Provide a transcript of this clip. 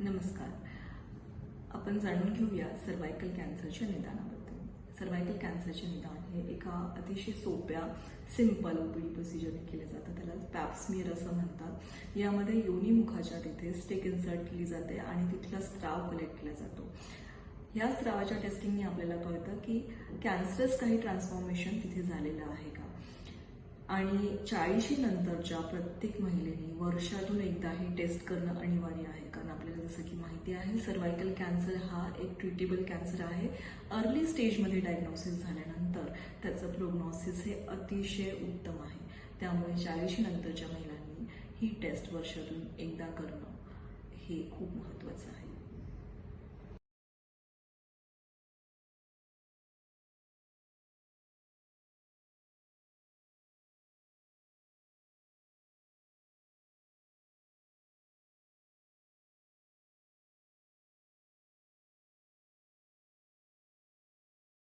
नमस्कार. आपण जाणून घेऊया सर्वायकल कॅन्सरच्या निदानाबद्दल. सर्वायकल कॅन्सरचे निदान हे एका अतिशय सोप्या सिंपल ओपीडी प्रोसिजरने केले जातं. त्याला पॅप्समियर असं म्हणतात. यामध्ये योनीमुखाच्या तिथे स्टेक इन्सर्ट केली जाते आणि तिथला स्त्राव कलेक्ट केला जातो. या स्त्रावाच्या टेस्टिंगने आपल्याला कळतं की कॅन्सरस काही ट्रान्सफॉर्मेशन तिथे झालेलं आहे का? आणि चाळीशी नंतरच्या प्रत्येक महिलेने वर्षातून एकदा हे टेस्ट करणं अनिवार्य आहे. कारण आपल्याला जसं की माहिती आहे सर्वायकल कॅन्सर हा एक ट्रीटेबल कॅन्सर आहे. अर्ली स्टेजमध्ये डायग्नोसिस झाल्यानंतर त्याचं प्रोग्नॉसिस हे अतिशय उत्तम आहे. त्यामुळे चाळीशी नंतरच्या महिलांनी ही टेस्ट वर्षातून एकदा करणं हे खूप महत्त्वाचं आहे.